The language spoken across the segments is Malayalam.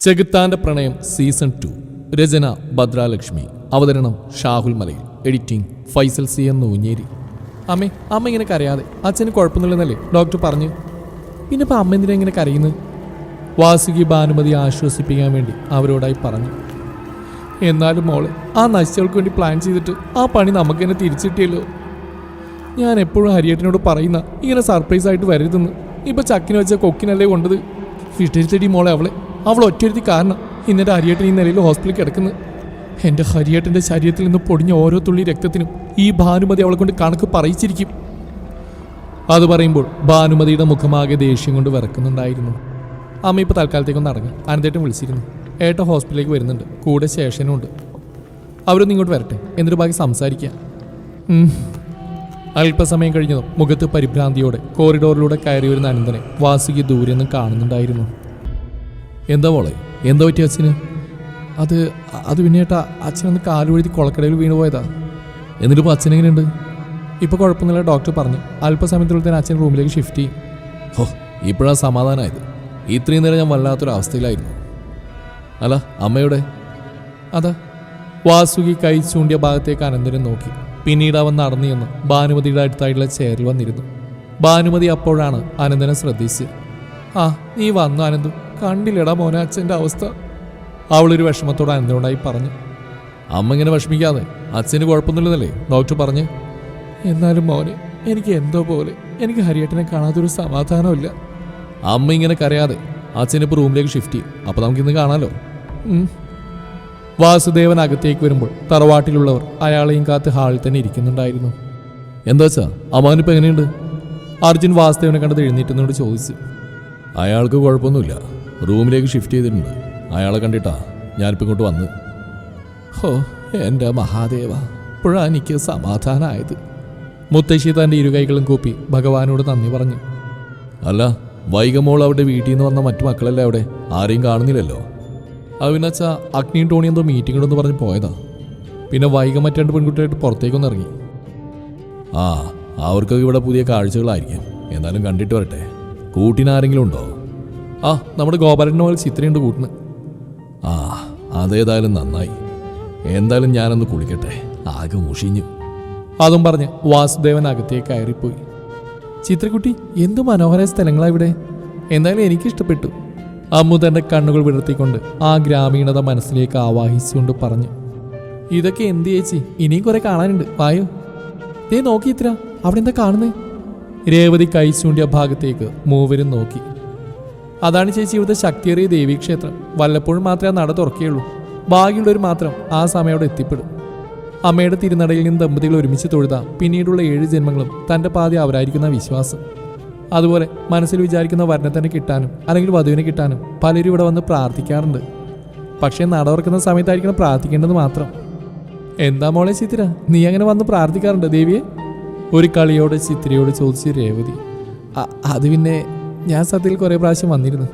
ചെകുത്താന്റെ പ്രണയം സീസൺ ടു. രചന ഭദ്രാലക്ഷ്മി. അവതരണം Shahul Malayil. Editing Faisal C M Noonjeri. അമ്മേ അമ്മ ഇങ്ങനെ കരയാതെ. അച്ഛന് കുഴപ്പമൊന്നുമില്ലെന്നല്ലേ ഡോക്ടർ പറഞ്ഞു. പിന്നെ ഇപ്പം അമ്മ എന്തിനാ ഇങ്ങനെ കരയുന്നത്? വാസുകി ഭാനുമതി ആശ്വസിപ്പിക്കാൻ വേണ്ടി അവരോടായി പറഞ്ഞു. എന്നാലും മോളെ ആ നശിച്ചവൾക്ക് വേണ്ടി പ്ലാൻ ചെയ്തിട്ട് ആ പണി നമുക്ക് തന്നെ തിരിച്ചിട്ടിയല്ലോ ഞാൻ എപ്പോഴും ഹരിയേട്ടനോട് പറയുന്ന ഇങ്ങനെ സർപ്രൈസ് ആയിട്ട് വരരുതെന്ന്. ഇപ്പൊ ചക്കിന് വെച്ച കൊക്കിനല്ലേ കൊണ്ടത്. വിട്ടിരുത്തടി മോളെ അവളെ. അവൾ ഒറ്റരുത്തി കാരണം ഇന്നലെ ഹരിയേട്ടൻ ഈ നിലയിൽ ഹോസ്പിറ്റലിൽ കിടക്കുന്നു. എന്റെ ഹരിയേട്ടന്റെ ശരീരത്തിൽ നിന്ന് പൊടിഞ്ഞ ഓരോ തുള്ളി രക്തത്തിനും ഈ ഭാനുമതി അവളെ കൊണ്ട് കണക്ക് പറയിച്ചിരിക്കും. അത് പറയുമ്പോൾ ഭാനുമതിയുടെ മുഖമാകെ ദേഷ്യം കൊണ്ട് വിറക്കുന്നുണ്ടായിരുന്നു. അമ്മ ഇപ്പോൾ തൽക്കാലത്തേക്കൊന്ന് ഇറങ്ങി അനന്തേട്ടൻ വിളിച്ചിരുന്നു. ഏട്ട ഹോസ്പിറ്റലിലേക്ക് വരുന്നുണ്ട്. കൂടെ ശേഷനും ഉണ്ട്. അവരൊന്ന് ഇങ്ങോട്ട് വരട്ടെ. എന്നൊരു ബാക്കി സംസാരിക്കാം. അല്പസമയം കഴിഞ്ഞതും മുഖത്ത് പരിഭ്രാന്തിയോടെ കോറിഡോറിലൂടെ കയറി വരുന്ന അനന്തനെ വാസുകി ദൂരെ നിന്ന് കാണുന്നുണ്ടായിരുന്നു. എന്താ മോളെ? എന്താ പറ്റിയ അച്ഛന്? അത് അത് പിന്നെ ഏട്ടാ അച്ഛനൊന്ന് കാലുവഴുതി കുളക്കടയിൽ വീണ് പോയതാ. എന്നിട്ടിപ്പോൾ അച്ഛനെങ്ങനെയുണ്ട് ഇപ്പോൾ കുഴപ്പമൊന്നുമില്ല ഡോക്ടർ പറഞ്ഞു. അല്പസമയത്തിനുള്ളിൽ തന്നെ അച്ഛൻ റൂമിലേക്ക് ഷിഫ്റ്റ് ചെയ്യും. ഹോ ഇപ്പോഴാ സമാധാനമായത് ഇത്രയും നേരം ഞാൻ വല്ലാത്തൊരു അവസ്ഥയിലായിരുന്നു. അല്ല അമ്മയുടെ? അതാ. വാസുകി കൈ ചൂണ്ടിയ ഭാഗത്തേക്ക് അനന്തരം നോക്കി. പിന്നീട് അവൻ നടന്നു ചെന്ന് ഭാനുമതിയുടെ അടുത്തായിട്ടുള്ള ചെയറിൽ വന്നിരുന്നു. ഭാനുമതി അപ്പോഴാണ് അനന്തനെ ശ്രദ്ധിച്ച് ആ നീ വന്നു അനന്തു? കണ്ടില്ലടാ മോനാച്ചന്റെ അവസ്ഥ. അവളൊരു വിഷമത്തോടെ അനന്തോടായി പറഞ്ഞു. അമ്മ ഇങ്ങനെ വിഷമിക്കാതെ അച്ഛന് കുഴപ്പമൊന്നുമില്ലെന്നല്ലേ ഡോക്ടർ പറഞ്ഞു? എന്നാലും മോനെ എനിക്ക് എന്തോ പോലെ എനിക്ക് ഹരിയേട്ടനെ കാണാത്തൊരു സമാധാനമില്ല അമ്മ ഇങ്ങനെ കരയാതെ അച്ഛനിപ്പോൾ റൂമിലേക്ക് ഷിഫ്റ്റ് ചെയ്യും. അപ്പോൾ നമുക്കിന്ന് കാണാലോ? ഉം. വാസുദേവൻ അകത്തേക്ക് വരുമ്പോൾ തറവാട്ടിലുള്ളവർ അയാളെയും കാത്ത് ഹാളിൽ തന്നെ ഇരിക്കുന്നുണ്ടായിരുന്നു. എന്താ വെച്ചാ അമ്മാനിപ്പോൾ എങ്ങനെയുണ്ട്? അർജുൻ വാസുദേവനെ കണ്ടത് എഴുന്നേറ്റുന്നോട് ചോദിച്ചു. അയാൾക്ക് കുഴപ്പമൊന്നുമില്ല. റൂമിലേക്ക് ഷിഫ്റ്റ് ചെയ്തിട്ടുണ്ട്. അയാളെ കണ്ടിട്ടാ ഞാനിപ്പോൾ ഇങ്ങോട്ട് വന്ന് ഹോ എന്റെ മഹാദേവ ഇപ്പോഴാ എനിക്ക് സമാധാനമായത് മുത്തശ്ശി തന്റെ ഇരുകൈകളും കൂപ്പി ഭഗവാനോട് നന്ദി പറഞ്ഞു. അല്ല വൈകമോൾ അവിടെ വീട്ടിൽ നിന്ന് വന്ന മറ്റു മക്കളല്ലേ അവിടെ ആരെയും കാണുന്നില്ലല്ലോ. അത് അഗ്നിയും ടോണി എന്തോ മീറ്റിംഗ് പറഞ്ഞ് പോയതാ. പിന്നെ വൈകം മറ്റു പെൺകുട്ടിയായിട്ട് പുറത്തേക്കൊന്ന് ഇറങ്ങി. ആ അവർക്കൊക്കെ ഇവിടെ പുതിയ കാഴ്ചകളായിരിക്കും. എന്നാലും കണ്ടിട്ട് വരട്ടെ. കൂട്ടിനാരെങ്കിലും ഉണ്ടോ? ആ നമ്മുടെ ഗോപാലന്റെ മകൾ ചിത്രയുണ്ട് കൂട്ടിന് ആ അതേതായാലും നന്നായി. എന്തായാലും ഞാനൊന്ന് കുളിക്കട്ടെ. ആകെ മുഷിഞ്ഞു. അതും പറഞ്ഞ് വാസുദേവൻ അകത്തേക്ക് കയറിപ്പോയി. ചിത്രക്കുട്ടി എന്ത് മനോഹര സ്ഥലങ്ങളാണ് ഇവിടെ? എന്തായാലും എനിക്കിഷ്ടപ്പെട്ടു. അമ്മു തന്റെ കണ്ണുകൾ വിടർത്തിക്കൊണ്ട് ആ ഗ്രാമീണത മനസ്സിലേക്ക് ആവാഹിച്ചുകൊണ്ട് പറഞ്ഞു. ഇതൊക്കെ എന്ത് ചേച്ചി? ഇനിയും കുറെ കാണാനുണ്ട്. വായോ. നീ നോക്കി ഇത്ര. അവിടെ എന്താ കാണുന്നേ? രേവതി കൈ ചൂണ്ടിയ ഭാഗത്തേക്ക് മൂവരും നോക്കി. അതാണ് ചേച്ചി ഇവിടുത്തെ ശക്തിയേറിയ ദേവീക്ഷേത്രം. വല്ലപ്പോഴും മാത്രമേ ആ നട തുറക്കുകയുള്ളൂ. ഭാഗ്യമുള്ളവർ മാത്രം ആ സമയം എത്തിപ്പെടും. അമ്മയുടെ തിരുനടയിൽ നിന്ന് ദമ്പതികൾ ഒരുമിച്ച് തൊഴുത പിന്നീടുള്ള ഏഴ് ജന്മങ്ങളും തന്റെ പാതി അവരായിരിക്കുന്ന വിശ്വാസം. അതുപോലെ മനസ്സിൽ വിചാരിക്കുന്ന വരനെ തന്നെ കിട്ടാനും അല്ലെങ്കിൽ വധുവിനെ കിട്ടാനും പലരും ഇവിടെ വന്ന് പ്രാർത്ഥിക്കാറുണ്ട്. പക്ഷേ നടവർക്കുന്ന സമയത്തായിരിക്കണം പ്രാർത്ഥിക്കേണ്ടത് മാത്രം. എന്താ മോളെ ചിത്ര നീ അങ്ങനെ വന്ന് പ്രാർത്ഥിക്കാറുണ്ട് ദേവിയെ? ഒരു കളിയോട് ചിത്രയോട് ചോദിച്ച് രേവതി. "അ- അത് പിന്നെ ഞാൻ സത്യത്തിൽ കുറേ പ്രാവശ്യം വന്നിരുന്നു.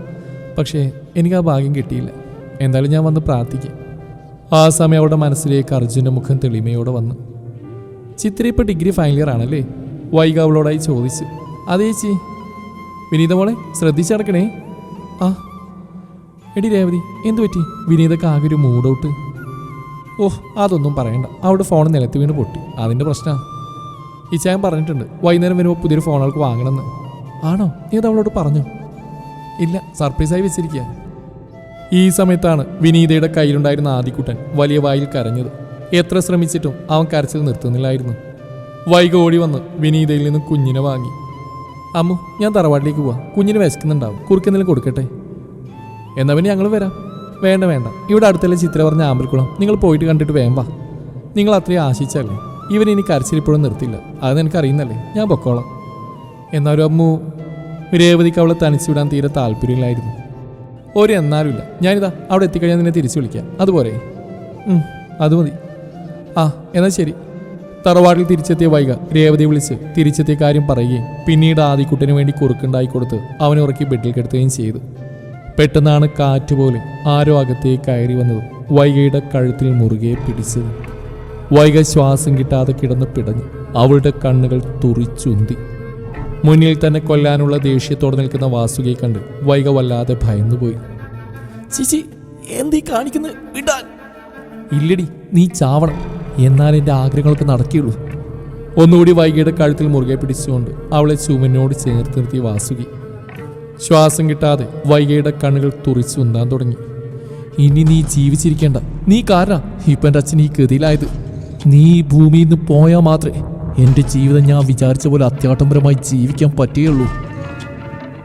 പക്ഷേ എനിക്ക് ആ ഭാഗ്യം കിട്ടിയില്ല. എന്തായാലും ഞാൻ വന്ന് പ്രാർത്ഥിക്കാം. ആ സമയം അവിടെ മനസ്സിലേക്ക് അർജുന്റെ മുഖം തെളിമയോടെ വന്നു. ചിത്ര ഇപ്പോൾ ഡിഗ്രി ഫൈനൽ ഇയർ ആണല്ലേ? വൈക അവളോടായി ചോദിച്ചു. അതേ ചേച്ചി വിനീത മോളെ ശ്രദ്ധിച്ച് നടക്കണേ? ആ. എടി രേവതി എന്തു പറ്റി? വിനീതക്ക് ആകെ ഒരു മൂഡ് ഔട്ട് ഓഹ് അതൊന്നും പറയണ്ട. അവിടെ ഫോൺ നിലത്ത് വീണ് പൊട്ടി. അതിന്റെ പ്രശ്നമാണ് ഇച്ചായൻ പറഞ്ഞിട്ടുണ്ട് വൈകുന്നേരം വരുമ്പോൾ പുതിയൊരു ഫോൺ അവൾക്ക് വാങ്ങണമെന്ന്. ആണോ? നീ അത് അവളോട് പറഞ്ഞു? ഇല്ല സർപ്രൈസായി വെച്ചിരിക്കുക. ഈ സമയത്താണ് വിനീതയുടെ കയ്യിലുണ്ടായിരുന്ന ആദിക്കുട്ടൻ വലിയ വായിൽ കരഞ്ഞത്. എത്ര ശ്രമിച്ചിട്ടും അവൻ കരച്ചിൽ നിർത്തുന്നില്ലായിരുന്നു. വൈക ഓടി വന്ന് വിനീതയിൽ നിന്ന് കുഞ്ഞിനെ വാങ്ങി. അമ്മു ഞാൻ തറവാട്ടിലേക്ക് പോവാം. കുഞ്ഞിന് വിശക്കുന്നുണ്ടാവും. കുറുക്കെന്തെങ്കിലും കൊടുക്കട്ടെ? എന്നാ പിന്നെ ഞങ്ങൾ വരാം. വേണ്ട വേണ്ട. ഇവിടെ അടുത്തല്ലേ ചിത്ര പറഞ്ഞ ആമ്പൽക്കുളം. നിങ്ങൾ പോയിട്ട് കണ്ടിട്ട് വേം വാ. നിങ്ങൾ അത്രയും ആശിച്ചല്ലേ? ഇവൻ ഇനി കരച്ചിലിപ്പോഴും നിർത്തില്ല. അത് എനിക്കറിയുന്നല്ലേ? ഞാൻ പൊക്കോളാം. എന്നാലും അമ്മു രേവതിക്ക് അവളെ തനിച്ചു വിടാൻ തീരെ താല്പര്യമില്ലായിരുന്നു. ഒരു എന്നാലുമില്ല. ഞാനിതാ അവിടെ എത്തിക്കഴിഞ്ഞാൽ നിന്നെ തിരിച്ചു വിളിക്കാം. അതുപോലെ. അത് മതി. ആ എന്നാൽ ശരി. തറവാട്ടിൽ തിരിച്ചെത്തിയ വൈക രേവതി വിളിച്ച് തിരിച്ചെത്തിയ കാര്യം പറയുകയും പിന്നീട് ആദിക്കുട്ടന് വേണ്ടി കുറുക്കുണ്ടായി കൊടുത്ത് അവനെ ഉറക്കി ബെഡിൽ കിടത്തുകയും ചെയ്തു. പെട്ടെന്നാണ് കാറ്റ് പോലെ ആരോ അകത്തേക്ക് കയറി വന്നത്. വൈകയുടെ കഴുത്തിൽ മുറുകെ പിടിച്ചത്. വൈക ശ്വാസം കിട്ടാതെ കിടന്ന് പിടഞ്ഞു അവളുടെ കണ്ണുകൾ തുറിച്ചുന്തി. മുന്നിൽ തന്നെ കൊല്ലാനുള്ള ദേഷ്യത്തോടെ നിൽക്കുന്ന വാസുകിയെ കണ്ട് വൈക വല്ലാതെ ഭയന്നുപോയി. ചിച്ചി എന്തീ കാണിക്കുന്നത് വിടാൻ ഇല്ലടി നീ ചാവണം. എന്നാൽ എന്റെ ആഗ്രഹങ്ങൾക്ക് നടക്കുകയുള്ളൂ ഒന്നുകൂടി വൈകിയുടെ കഴുത്തിൽ മുറുകെ പിടിച്ചുകൊണ്ട് അവളെ ചുമനോട് ചേർത്ത് നിർത്തി വാസുകി. ശ്വാസം കിട്ടാതെ വൈകിയുടെ കണ്ണുകൾ തുറിച്ചു ഉന്താൻ തുടങ്ങി. ഇനി നീ ജീവിച്ചിരിക്കേണ്ട. നീ കാരണ. ഇപ്പം എന്റെ അച്ഛൻ ഈ ഗതിയിലായത്. നീ ഭൂമിയിൽ നിന്ന് പോയാൽ മാത്രമേ എന്റെ ജീവിതം ഞാൻ വിചാരിച്ച പോലെ അത്യാഡംബരമായി ജീവിക്കാൻ പറ്റുകയുള്ളൂ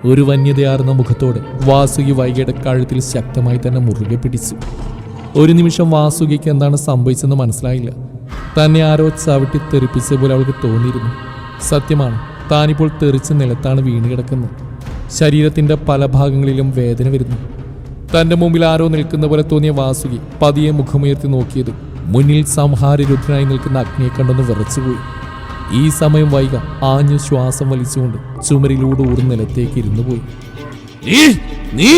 ഒരു വന്യതയാർന്ന മുഖത്തോടെ വാസുകി വൈകിയുടെ കഴുത്തിൽ ശക്തമായി തന്നെ മുറുകെ പിടിച്ചു. ഒരു നിമിഷം വാസുകിക്ക് എന്താണ് സംഭവിച്ചെന്ന് മനസ്സിലായില്ല. തന്നെ ആരോ ചവിട്ടി തെറിപ്പിച്ച പോലെ അവൾക്ക് തോന്നിയിരുന്നു. സത്യമാണ് താനിപ്പോൾ തെറിച്ച് നിലത്താണ് വീണ് കിടക്കുന്നത്. ശരീരത്തിന്റെ പല ഭാഗങ്ങളിലും വേദന വരുന്നു. തന്റെ മുമ്പിൽ ആരോ നിൽക്കുന്ന പോലെ തോന്നിയ വാസുകി പതിയെ മുഖമുയർത്തി നോക്കിയത് മുന്നിൽ സംഹാരരുദ്രനായി നിൽക്കുന്ന അഗ്നിയെ കണ്ടൊന്ന് വിറച്ചുപോയി. ഈ സമയം വൈക ആഞ്ഞു ശ്വാസം വലിച്ചുകൊണ്ട് ചുമരിലൂടെ ഊർന്ന് നിലത്തേക്ക് ഇരുന്നു പോയി. നീ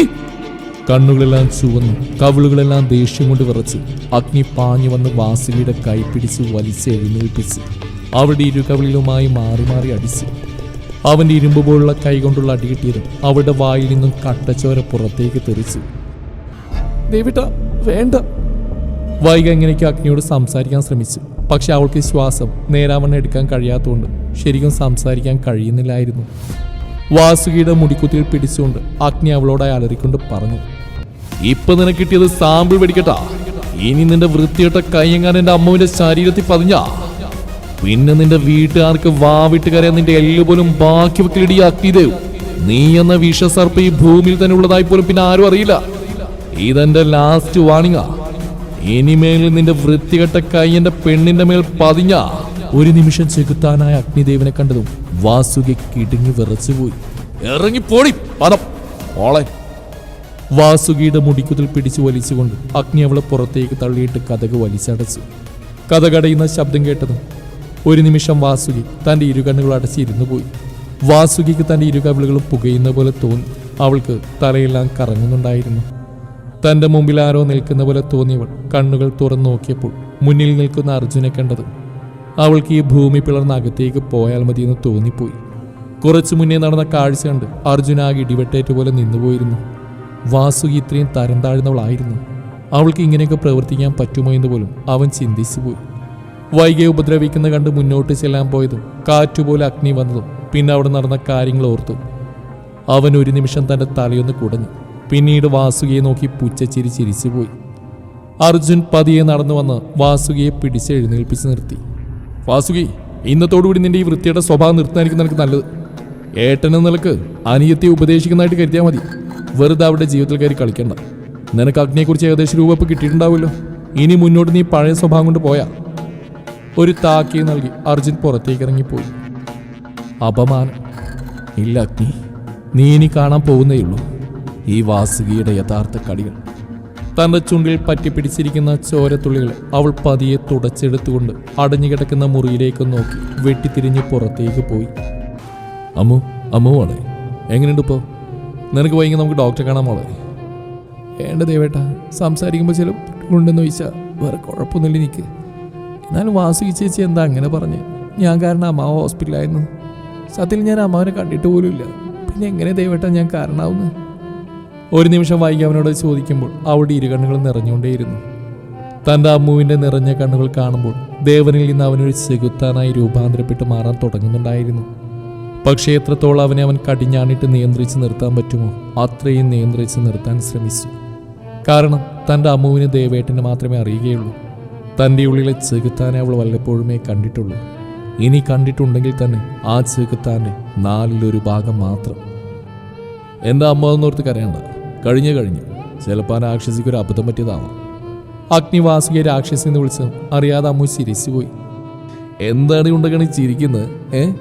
കണ്ണുകളെല്ലാം ചുവന്നു കവിളുകളെല്ലാം ദേഷ്യം കൊണ്ട് വിറച്ച്. അഗ്നി പാഞ്ഞു വന്ന് വാസുവിയുടെ കൈപ്പിടിച്ച് വലിച്ച് എഴുന്നേൽപ്പിച്ച് അവളുടെ ഇരുകവിളിലുമായി മാറി മാറി അടിച്ചു. അവന്റെ ഇരുമ്പ് പോലുള്ള കൈ കൊണ്ടുള്ള അടി കിട്ടിയത് അവളുടെ വായിൽ നിന്നും കട്ടച്ചോര പുറത്തേക്ക് തെറിച്ചു. ദേവിട്ട വേണ്ട. വൈക എങ്ങനെയൊക്കെ അഗ്നിയോട് സംസാരിക്കാൻ ശ്രമിച്ചു. പക്ഷെ അവൾക്ക് ശ്വാസം നേരാവണ്ണം എടുക്കാൻ കഴിയാത്തതുകൊണ്ട് ശരിക്കും സംസാരിക്കാൻ കഴിയുന്നില്ലായിരുന്നു. വാസുകിയുടെ മുടിക്കുത്തിൽ പിടിച്ചുകൊണ്ട് അഗ്നി അവളോടായി അലറിക്കൊണ്ട് പറഞ്ഞു ഇപ്പൊ നിനക്ക് കിട്ടിയത് സാമ്പിൾ പിടിക്കട്ടാ ഇനി നിന്റെ വൃത്തിയിട്ട കയ്യങ്ങാൻ എന്റെ അമ്മുവിന്റെ ശരീരത്തിൽ പതിഞ്ഞാ. പിന്നെ നിന്റെ വീട്ടുകാർക്ക് വാവിട്ട് കരയാൻ നിന്റെ എല്ല് പോലും ബാക്കി വെക്കലിടി അഗ്നിദേവ്. നീ എന്ന വിഷസർപ്പ ഈ ഭൂമിയിൽ തന്നെ ഉള്ളതായി പോലും പിന്നെ ആരും അറിയില്ല. ഇതെന്റെ ലാസ്റ്റ് വാണിങ്ങാ ഇനിമേലിൽ നിന്റെ വൃത്തികെട്ട കൈ എന്റെ പെണ്ണിന്റെ മേൽ പതിഞ്ഞ ഒരു നിമിഷം ചെകുത്താനായ അഗ്നിദേവനെ കണ്ടതും വാസുകി കിടുങ്ങി വിറച്ചുപോയി. ഇറങ്ങിപ്പോടി പദം. ഓളെ വാസുകിയുടെ മുടിക്കുതിൽ പിടിച്ചു വലിച്ചുകൊണ്ട് അഗ്നി അവളെ പുറത്തേക്ക് തള്ളിയിട്ട് കഥക് വലിച്ചടച്ചു. കഥകടയുന്ന ശബ്ദം കേട്ടതും ഒരു നിമിഷം വാസുകി തന്റെ ഇരുകണ്ണുകൾ അടച്ചിരുന്നു പോയി. വാസുകിക്ക് തന്റെ ഇരുകവിളുകളും പുകയുന്ന പോലെ തോന്നി. അവൾക്ക് തലയെല്ലാം കറങ്ങുന്നുണ്ടായിരുന്നു. തന്റെ മുമ്പിൽ ആരോ നിൽക്കുന്ന പോലെ തോന്നിയവൾ കണ്ണുകൾ തുറന്നു നോക്കിയപ്പോൾ മുന്നിൽ നിൽക്കുന്ന അർജുനെ കണ്ടത് അവൾക്ക് ഈ ഭൂമി പിളർന്ന അകത്തേക്ക് പോയാൽ മതിയെന്ന് തോന്നിപ്പോയി. കുറച്ചു മുന്നേ നടന്ന കാഴ്ച കണ്ട് അർജുന ആകെ ഇടിവെട്ടേറ്റ പോലെ നിന്നുപോയിരുന്നു. വാസുകി ഇത്രയും തരം താഴ്ന്നവളായിരുന്നു. അവൾക്ക് ഇങ്ങനെയൊക്കെ പ്രവർത്തിക്കാൻ പറ്റുമോ എന്ന് പോലും അവൻ ചിന്തിച്ചു പോയി വൈകിയെ ഉപദ്രവിക്കുന്ന കണ്ട് മുന്നോട്ട് ചെല്ലാൻ പോയതും കാറ്റുപോലെ അഗ്നി വന്നതും പിന്നെ അവിടെ നടന്ന കാര്യങ്ങൾ ഓർത്തു. അവൻ ഒരു നിമിഷം തന്റെ തലയൊന്ന് കുടഞ്ഞു. പിന്നീട് വാസുകിയെ നോക്കി പുച്ചച്ചിരി ചിരിച്ചുപോയി. അർജുൻ പതിയെ നടന്നു വന്ന് വാസുകിയെ പിടിച്ച് എഴുന്നേൽപ്പിച്ച് നിർത്തി. വാസുകി ഇന്നത്തോടുകൂടി നിന്റെ ഈ വൃത്തിയുടെ സ്വഭാവം നിർത്താനായിരിക്കും നിനക്ക് നല്ലത്. ഏട്ടനെ നിലയ്ക്ക് അനിയത്തെ ഉപദേശിക്കുന്നതായിട്ട് കരുതിയാൽ മതി. വെറുതെ അവരുടെ ജീവിതത്തിൽ കയറി കളിക്കണ്ട. നിനക്ക് അഗ്നിയെക്കുറിച്ച് ഏകദേശം രൂപ കിട്ടിയിട്ടുണ്ടാവുമല്ലോ. ഇനി മുന്നോട്ട് നീ പഴയ സ്വഭാവം കൊണ്ട് പോയാ. ഒരു താക്കി നൽകി അർജുൻ പുറത്തേക്ക് ഇറങ്ങിപ്പോയി. അപമാനം. ഇല്ല അഗ്നി. നീ ഇനി കാണാൻ പോകുന്നേയുള്ളൂ ഈ വാസുകിയുടെ യഥാർത്ഥ കടികൾ. തന്റെ ചുണ്ടിൽ പറ്റിപ്പിടിച്ചിരിക്കുന്ന ചോരത്തുള്ളികൾ അവൾ പതിയെ തുടച്ചെടുത്തുകൊണ്ട് അടഞ്ഞുകിടക്കുന്ന മുറിയിലേക്ക് നോക്കി വെട്ടിത്തിരിഞ്ഞ് പുറത്തേക്ക് പോയി. അമ്മു അമ്മു മോളെ എങ്ങനെയുണ്ട് ഇപ്പോൾ നിനക്ക് വൈകി നമുക്ക് ഡോക്ടറെ കാണാൻ മോളെ. വേണ്ട ദേവേട്ട സംസാരിക്കുമ്പോൾ ചില ഉണ്ടെന്ന് ചോദിച്ചാൽ വേറെ കുഴപ്പമൊന്നുമില്ല എനിക്ക്. എന്നാലും വാസുകി ചേച്ചി എന്താ അങ്ങനെ പറഞ്ഞ്? ഞാൻ കാരണം അമ്മാവ് ഹോസ്പിറ്റലായിരുന്നു. സത്യത്തിൽ ഞാൻ അമ്മാവനെ കണ്ടിട്ട് പോലും ഇല്ല പിന്നെ എങ്ങനെ ദൈവേട്ടാ ഞാൻ കാരണമാവുന്നു ഒരു നിമിഷം വൈകി അവനോട് ചോദിക്കുമ്പോൾ അവളുടെ ഇരുകണ്ണുകൾ നിറഞ്ഞുകൊണ്ടേയിരുന്നു. തന്റെ അമ്മുവിന്റെ നിറഞ്ഞ കണ്ണുകൾ കാണുമ്പോൾ ദേവനിൽ നിന്ന് അവനൊരു ചെകുത്താനായി രൂപാന്തരപ്പെട്ട് മാറാൻ തുടങ്ങുന്നുണ്ടായിരുന്നു. പക്ഷേ എത്രത്തോളം അവനെ അവൻ കടിഞ്ഞാണിട്ട് നിയന്ത്രിച്ച് നിർത്താൻ പറ്റുമോ അത്രയും നിയന്ത്രിച്ച് നിർത്താൻ ശ്രമിച്ചു. കാരണം തന്റെ അമ്മുവിന് ദേവേട്ടനെ മാത്രമേ അറിയുകയുള്ളൂ. തന്റെ ഉള്ളിലെ ചെകുത്താനെ അവൾ വല്ലപ്പോഴുമേ കണ്ടിട്ടുള്ളൂ. ഇനി കണ്ടിട്ടുണ്ടെങ്കിൽ തന്നെ ആ ചെകുത്താന്റെ നാലിലൊരു ഭാഗം മാത്രം. എന്റെ അമ്മ എന്നോർത്ത് കരയണ്ട? കഴിഞ്ഞു കഴിഞ്ഞു. ചിലപ്പോൾ ആ രാക്ഷസിക്ക് ഒരു അബദ്ധം പറ്റിയതാവാം. അഗ്നിവാസിയെ രാക്ഷസി എന്ന് വിളിച്ച് അറിയാതെ അമ്മു ചിരിച്ചുപോയി എന്താണ് ഉണ്ടകണി ചിരിക്കുന്നത് ഏ?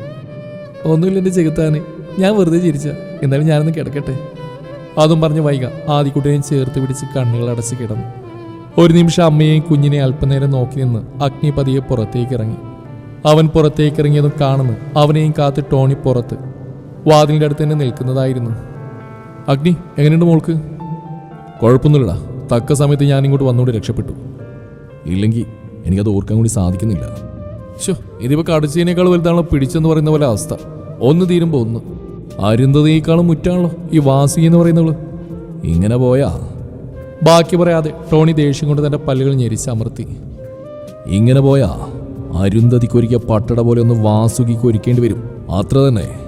ഒന്നുമില്ല എന്റെ ചെകുത്താനെ. ഞാൻ വെറുതെ ചിരിച്ച. എന്നാലും ഞാനൊന്ന് കിടക്കട്ടെ. അതും പറഞ്ഞ് വൈക ആദ്യക്കുട്ടിയെയും ചേർത്ത് പിടിച്ച് കണ്ണുകൾ അടച്ച് കിടന്നു. ഒരു നിമിഷം അമ്മയെയും കുഞ്ഞിനെ അല്പനേരം നോക്കി നിന്ന് അഗ്നി പതിയെ പുറത്തേക്ക് ഇറങ്ങി. അവൻ പുറത്തേക്ക് ഇറങ്ങിയതും കാണുന്നു. അവനെയും കാത്ത് ടോണി പുറത്ത്. വാതിലിന്റെ അടുത്ത് തന്നെ നിൽക്കുന്നതായിരുന്നു. അഗ്നി എങ്ങനെയുണ്ട് മോൾക്ക്? കുഴപ്പമൊന്നുമില്ലടാ. തക്ക സമയത്ത് ഞാൻ ഇങ്ങോട്ട് വന്നുകൊണ്ട് രക്ഷപ്പെട്ടു. ഇല്ലെങ്കിൽ എനിക്കത് ഓർക്കാൻ കൂടി സാധിക്കുന്നില്ല. ഷോ ഇതിപ്പോൾ കടിച്ചതിനേക്കാൾ വലുതാണല്ലോ പിടിച്ചെന്ന് പറയുന്ന പോലെ അവസ്ഥ. ഒന്ന് തീരുമ്പോൾ ഒന്ന്. അരുന്തതിനേക്കാളും മുറ്റാണല്ലോ ഈ വാസി എന്ന് പറയുന്നവൾ ഇങ്ങനെ പോയാ. ബാക്കി പറയാതെ ടോണി ദേഷ്യം കൊണ്ട് തന്റെ പല്ലുകൾ ഞെരിച്ച് അമർത്തി. ഇങ്ങനെ പോയാ അരുന്ധതിക്കൊരിക്കൽ പട്ടട പോലെ ഒന്ന് വാസുകിക്ക് ഒരുക്കേണ്ടി വരും. അത്ര തന്നെ.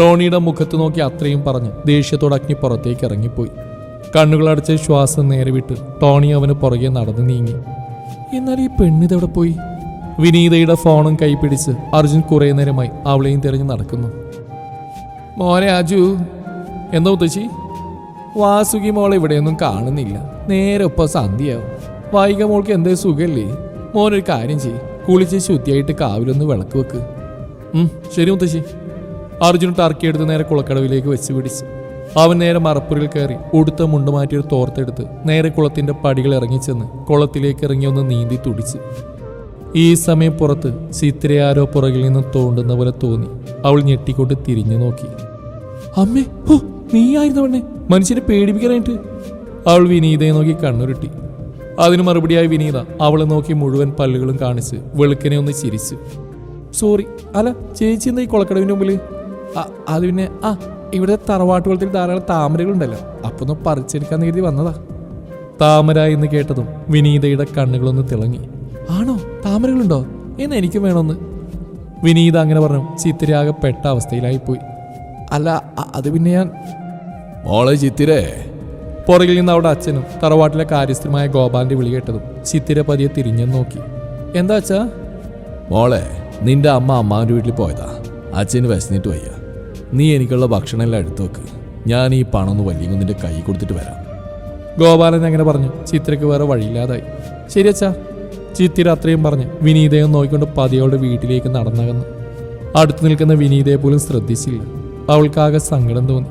ടോണിയുടെ മുഖത്ത് നോക്കി അത്രയും പറഞ്ഞ്. ദേഷ്യത്തോടെ അഗ്നി പുറത്തേക്ക് ഇറങ്ങിപ്പോയി. കണ്ണുകളടച്ച് ശ്വാസം നേരെ വിട്ട് ടോണി അവന് പുറകെ നടന്നു നീങ്ങി. എന്നാൽ ഈ പെണ്ണിതെവിടെ പോയി? വിനീതയുടെ ഫോണും കൈപിടിച്ച് അർജുൻ കുറേ നേരമായി അവളെയും തിരഞ്ഞു നടക്കുന്നു. മോനെ അജു എന്താ ഉദ്ദേശി? വാസുകി മോൾ ഇവിടെയൊന്നും കാണുന്നില്ല. നേരെ ഒപ്പം സന്ധ്യയാവും. വൈക മോൾക്ക് എന്തേ സുഖല്ലേ? മോനൊരു കാര്യം ചെയ്യ്. കുളിച്ച് ശുദ്ധിയായിട്ട് കാവിലൊന്ന് വിളക്ക് വെക്ക്. ശരി മുത്തശ്ശി. അർജുൻ ടർക്കി എടുത്ത് നേരെ കുളക്കടവിലേക്ക് വെച്ച് പിടിച്ചു. അവൻ നേരെ മറപ്പുറിൽ കയറി ഉടുത്ത മുണ്ട് മാറ്റിയൊരു തോർത്തെടുത്ത് നേരെ കുളത്തിന്റെ പടികൾ ഇറങ്ങിച്ചെന്ന് കുളത്തിലേക്ക് ഇറങ്ങി ഒന്ന് നീന്തി തുടിച്ച്. ഈ സമയം പുറത്ത് ചിത്രയാരോ പുറകിൽ നിന്ന് തോണ്ടുന്ന പോലെ തോന്നി. അവൾ ഞെട്ടിക്കൊണ്ട് തിരിഞ്ഞു നോക്കി. അമ്മേ ഹോ നീയായിരുന്നു അവനെ മനുഷ്യനെ പേടിപ്പിക്കാനായിട്ട്. അവൾ വിനീതയെ നോക്കി കണ്ണുരുട്ടി. അതിന് മറുപടിയായി വിനീത അവളെ നോക്കി മുഴുവൻ പല്ലുകളും കാണിച്ച് വെളുക്കനെ ഒന്ന് ചിരിച്ചു. സോറി അല ചേച്ചി എന്താ ഈ കുളക്കടവിന് മുമ്പിൽ അത് പിന്നെ ആ ഇവിടെ തറവാട്ട് കുളത്തിൽ ധാരാളം താമരകളുണ്ടല്ലോ. അപ്പൊ ഒന്ന് പറിച്ചെടുക്കാന്ന് കരുതി വന്നതാ. താമര എന്ന് കേട്ടതും വിനീതയുടെ കണ്ണുകളൊന്ന് തിളങ്ങി. ആണോ? താമരകളുണ്ടോ? എന്ന് എനിക്ക് വേണമെന്ന് വിനീത അങ്ങനെ പറഞ്ഞു ചിത്തിരാകെ പെട്ട അവസ്ഥയിലായി പോയി അല്ല അത് പിന്നെ ഞാൻ മോളെ ചിത്തിരേ. പുറകിൽ നിന്ന് അവിടെ അച്ഛനും തറവാട്ടിലെ കാര്യസ്ഥരുമായ ഗോപാലിന്റെ വിളി കേട്ടതും ചിത്തിര പതിയെ തിരിഞ്ഞു നോക്കി. എന്താ അച്ഛാ? മോളെ നിന്റെ അമ്മ അമ്മാവിന്റെ വീട്ടിൽ പോയതാ. അച്ഛന് വിശന്നിട്ട് വയ്യ. നീ എനിക്കുള്ള ഭക്ഷണം എല്ലാം എടുത്തു വെക്ക്. ഞാൻ ഈ പണം ഒന്ന് വലിയ നിന്റെ കൈ കൊടുത്തിട്ട് വരാം. ഗോപാലൻ അങ്ങനെ പറഞ്ഞു. ചിത്രയ്ക്ക് വേറെ വഴിയില്ലാതായി. ശരി അച്ഛാ. ചിത്തിര അത്രയും പറഞ്ഞ് വിനീതയെ നോക്കിക്കൊണ്ട് പതിയോടെ വീട്ടിലേക്ക് നടന്നകന്നു. അടുത്ത് നിൽക്കുന്ന വിനീതയെ പോലും ശ്രദ്ധിച്ചില്ല. അവൾക്കാകെ സങ്കടം തോന്നി.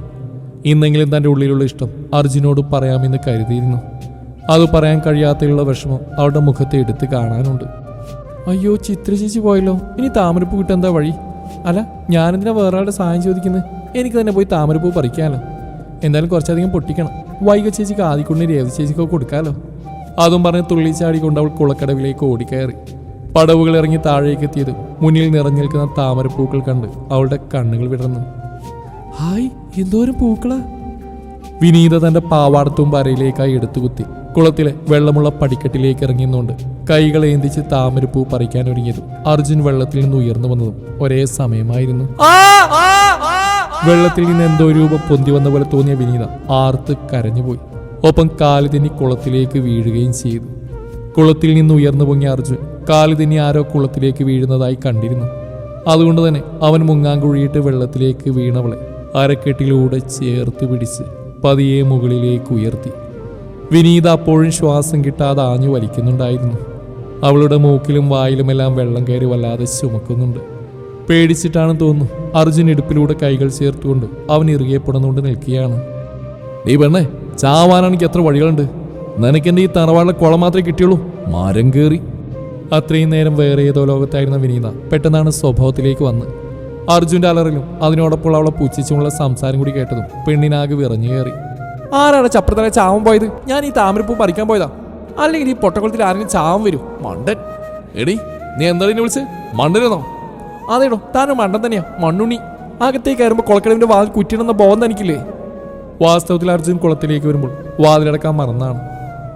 ഇന്നെങ്കിലും തന്റെ ഉള്ളിലുള്ള ഇഷ്ടം അർജുനോട് പറയാമെന്ന് കരുതിയിരുന്നു. അത് പറയാൻ കഴിയാത്തതിലുള്ള വിഷമം അവളുടെ മുഖത്തെ എടുത്ത് കാണാനുണ്ട്. അയ്യോ ചിത്ര ചേച്ചി പോയല്ലോ. ഇനി താമരപ്പൂ കിട്ടാൻ എന്താ വഴി? അല്ല ഞാനെന്തിനാ വേറെ ആളുടെ സഹായം ചോദിക്കുന്നത് എനിക്ക് തന്നെ പോയി താമരപ്പൂ പറിക്കാമല്ലോ എന്തായാലും കുറച്ചധികം പൊട്ടിക്കണം. വൈക ചേച്ചിക്ക് ആദിക്കുണ്ണി രേവതി ചേച്ചിക്കോ കൊടുക്കാമല്ലോ അതും പറഞ്ഞ് തുള്ളി ചാടിക്കൊണ്ട് അവൾ കുളക്കടവിലേക്ക് ഓടിക്കയറി. പടവുകൾ ഇറങ്ങി താഴേക്ക് എത്തിയത് മുന്നിൽ നിറഞ്ഞു നിൽക്കുന്ന താമരപ്പൂക്കൾ കണ്ട് അവളുടെ കണ്ണുകൾ വിടർന്നു. ഹായ് എന്തോരം പൂക്കളാ? വിനീത തന്റെ പാവാടത്തും വരയിലേക്കായി എടുത്തുകുത്തി. കുളത്തിലെ വെള്ളമുള്ള പടിക്കെട്ടിലേക്ക് ഇറങ്ങിയുന്നുണ്ട് കൈകൾ ഏന്തിച്ച് താമരപ്പൂ പറിക്കാൻ ഒരുങ്ങിയതും അർജുൻ വെള്ളത്തിൽ നിന്ന് ഉയർന്നു വന്നതും ഒരേ സമയമായിരുന്നു. വെള്ളത്തിൽ നിന്ന് എന്തോ രൂപം പൊന്തി വന്ന പോലെ തോന്നിയ വിനീത ആർത്ത് കരഞ്ഞുപോയി ഒപ്പം കാൽ കുളത്തിലേക്ക് വീഴുകയും ചെയ്തു. കുളത്തിൽ നിന്ന് ഉയർന്നു പൊങ്ങിയ അർജുൻ കാൽ ആരോ കുളത്തിലേക്ക് വീഴുന്നതായി കണ്ടിരുന്നു. അതുകൊണ്ട് തന്നെ അവൻ മുങ്ങാങ്കുഴിയിട്ട് വെള്ളത്തിലേക്ക് വീണവളെ അരക്കെട്ടിലൂടെ ചേർത്ത് പിടിച്ച് പതിയെ മുകളിലേക്ക് ഉയർത്തി. വിനീത അപ്പോഴും ശ്വാസം കിട്ടാതെ ആഞ്ഞു വലിക്കുന്നുണ്ടായിരുന്നു. അവളുടെ മൂക്കിലും വായിലുമെല്ലാം വെള്ളം കയറി വല്ലാതെ ചുമക്കുന്നുണ്ട്. പേടിച്ചിട്ടാണ് തോന്നുന്നു അർജുൻ ഇടുപ്പിലൂടെ കൈകൾ ചേർത്തുകൊണ്ട് അവൻ ഇറുകിയപ്പെടുന്നുകൊണ്ട് നിൽക്കുകയാണ്. നീ പെണ്ണേ ചാവാനാണെങ്കിൽ എത്ര വഴികളുണ്ട്? നിനക്കെന്റെ ഈ തറവാടിലെ കുളം മാത്രമേ കിട്ടിയുള്ളൂ. മരം കയറി. അത്രയും നേരം വേറെ ഏതോ ലോകത്തായിരുന്ന വിനീത പെട്ടെന്നാണ് സ്വഭാവത്തിലേക്ക് വന്ന്. അർജുന്റെ അലറിലും അതിനോടൊപ്പം അവളെ പുച്ഛിച്ചുമുള്ള സംസാരം കൂടി കേട്ടതും പെണ്ണിനാകെ വിറഞ്ഞു കയറി. ആരാണ് ചപ്രത്തല ചാവൻ പോയത്? ഞാൻ ഈ താമരപ്പൂ പറിക്കാൻ പോയതാ. അല്ലെങ്കിൽ ഈ പൊട്ടക്കുളത്തിൽ ആരെങ്കിലും ചാവാൻ വരും. മണ്ടൻ. എടി നീ എന്താ എന്നെ വിളിച്ച്? മണ്ടനെന്നോ അതേടോ താനും മണ്ടൻ തന്നെയാ മണ്ണുണ്ണി. അകത്തേക്ക് കയറുമ്പോൾ കുളക്കടവിന്റെ വാതിൽ കുറ്റിടുന്ന ബോധം തനിക്കില്ലേ? വാസ്തവത്തിൽ അർജുൻ കുളത്തിലേക്ക് വരുമ്പോൾ വാതിലടക്കാൻ മറന്നാണ്.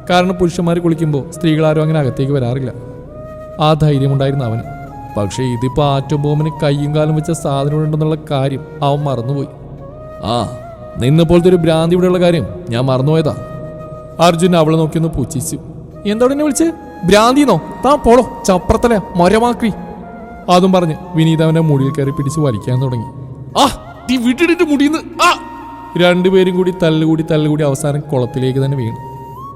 കാരണം പുരുഷന്മാർ കുളിക്കുമ്പോൾ സ്ത്രീകളാരും അങ്ങനെ അകത്തേക്ക് വരാറില്ല. ആ ധൈര്യമുണ്ടായിരുന്നു അവന്. പക്ഷേ ഇതിപ്പോൾ ആറ്റം ബോമിന് കയ്യും കാലും വെച്ച സാധനം ഉണ്ടെന്നുള്ള കാര്യം അവൻ മറന്നുപോയി. ആ നിന്നെ പോലത്തെ ഒരു ഭ്രാന്തി ഇവിടെയുള്ള കാര്യം ഞാൻ മറന്നുപോയതാ. അർജുൻ അവളെ നോക്കിയൊന്ന് പൂച്ചിച്ചു എന്തോടെ എന്നെ വിളിച്ച്? ഭ്രാന്തിന്നോ? താ പോളോ ചപ്രത്തല മരമാക്കി അതും പറഞ്ഞ് വിനീത അവന്റെ മുടിയിൽ കയറി പിടിച്ച് വലിക്കാൻ തുടങ്ങി. ആ നീ വിട്ടിട്ട് മുടിന്ന് ആ. രണ്ടുപേരും കൂടി തല്ലുകൂടി തല്ലുകൂടി അവസാനം കുളത്തിലേക്ക് തന്നെ വീണു.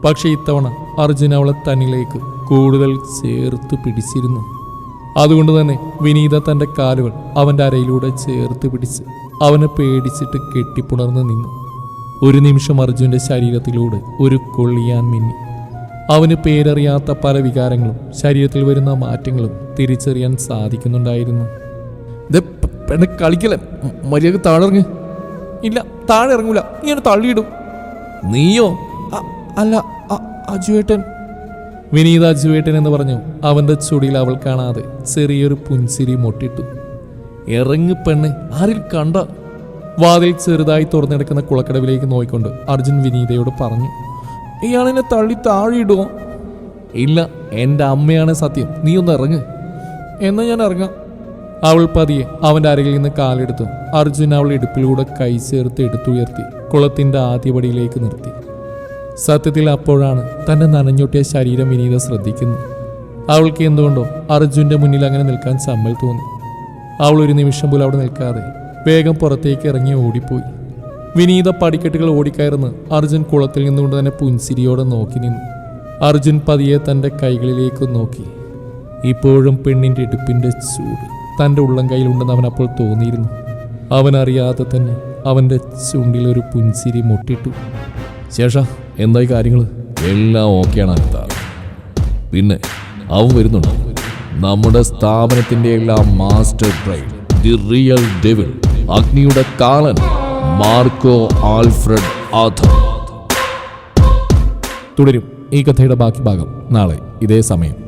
പക്ഷേ ഇത്തവണ അർജുൻ അവളെ തന്നിലേക്ക് കൂടുതൽ ചേർത്ത് പിടിച്ചിരുന്നു. അതുകൊണ്ട് തന്നെ വിനീത തന്റെ കാലുകൾ അവന്റെ അരയിലൂടെ ചേർത്ത് പിടിച്ച് അവനെ പേടിച്ചിട്ട് കെട്ടിപ്പുണർന്ന് നിന്നു. ഒരു നിമിഷം അർജുന്റെ ശരീരത്തിലൂടെ ഒരു കൊള്ളിയാൻ മിന്നി. അവന് പേരറിയാത്ത പല വികാരങ്ങളും ശരീരത്തിൽ വരുന്ന മാറ്റങ്ങളും തിരിച്ചറിയാൻ സാധിക്കുന്നുണ്ടായിരുന്നു. പെണ്ണ് കളിക്കല മര്യാദ താഴെറങ്ങ് ഇല്ല താഴെ ഇറങ്ങൂല ഇങ്ങനെ തള്ളിയിടും. നീയോ? അല്ല അജുവേട്ടൻ. വിനീത അജുവേട്ടൻ എന്ന് പറഞ്ഞു അവന്റെ ചുടിയിൽ അവൾ കാണാതെ ചെറിയൊരു പുഞ്ചിരി മൊട്ടിട്ടു. ഇറങ്ങി പെണ്ണ് ആരിൽ കണ്ട വാതിൽ ചെറുതായി തുറന്നെടുക്കുന്ന കുളക്കടവിലേക്ക് നോയിക്കൊണ്ട് അർജുൻ വിനീതയോട് പറഞ്ഞു ഇയാളെന്നെ തള്ളി താഴെയിടുമോ ഇല്ല എന്റെ അമ്മയാണ് സത്യം. നീ ഒന്ന് ഇറങ്ങ്. എന്ന് ഞാൻ ഇറങ്ങാം. അവൾ പതിയെ അവന്റെ അരകിൽ നിന്ന് കാലെടുത്തു. അർജുൻ അവൾ ഇടുപ്പിലൂടെ കൈ ചേർത്ത് എടുത്തുയർത്തി കുളത്തിന്റെ ആദ്യപടിയിലേക്ക് നിർത്തി. സത്യത്തിൽ അപ്പോഴാണ് തന്റെ നനഞ്ഞൊട്ടിയ ശരീരം വിനീത ശ്രദ്ധിക്കുന്നു അവൾക്ക് എന്തുകൊണ്ടോ അർജുന്റെ മുന്നിൽ അങ്ങനെ നിൽക്കാൻ സമ്മൽ തോന്നി. അവൾ ഒരു നിമിഷം പോലും അവിടെ നിൽക്കാതെ വേഗം പുറത്തേക്ക് ഇറങ്ങി ഓടിപ്പോയി. വിനീത പടിക്കെട്ടുകൾ ഓടിക്കയറുന്ന് അർജുൻ കുളത്തിൽ നിന്നുകൊണ്ട് തന്നെ പുൻസിരിയോടെ നോക്കി നിന്നു. അർജുൻ പതിയെ തന്റെ കൈകളിലേക്ക് നോക്കി. ഇപ്പോഴും പെണ്ണിന്റെ ഇടുപ്പിന്റെ ചൂട് തന്റെ ഉള്ളം കയ്യിലുണ്ടെന്ന് അവൻ അപ്പോൾ തോന്നിയിരുന്നു. അവനറിയാതെ തന്നെ അവന്റെ ചുണ്ടിൽ ഒരു പുൻസിരി മുട്ടിട്ടു. ശേഷ എന്തായി കാര്യങ്ങൾ എല്ലാം ഓക്കെയാണ് അനിത. പിന്നെ അവൻ വരുന്നുണ്ടോ? നമ്മുടെ സ്ഥാപനത്തിന്റെ എല്ലാം master drive the real devil. അഗ്നിയുടെ കാലൻ മാർക്കോ ആൽഫ്രഡ് ആഥർ. തുടരും ഈ കഥയുടെ ബാക്കി ഭാഗം നാളെ ഇതേ സമയം.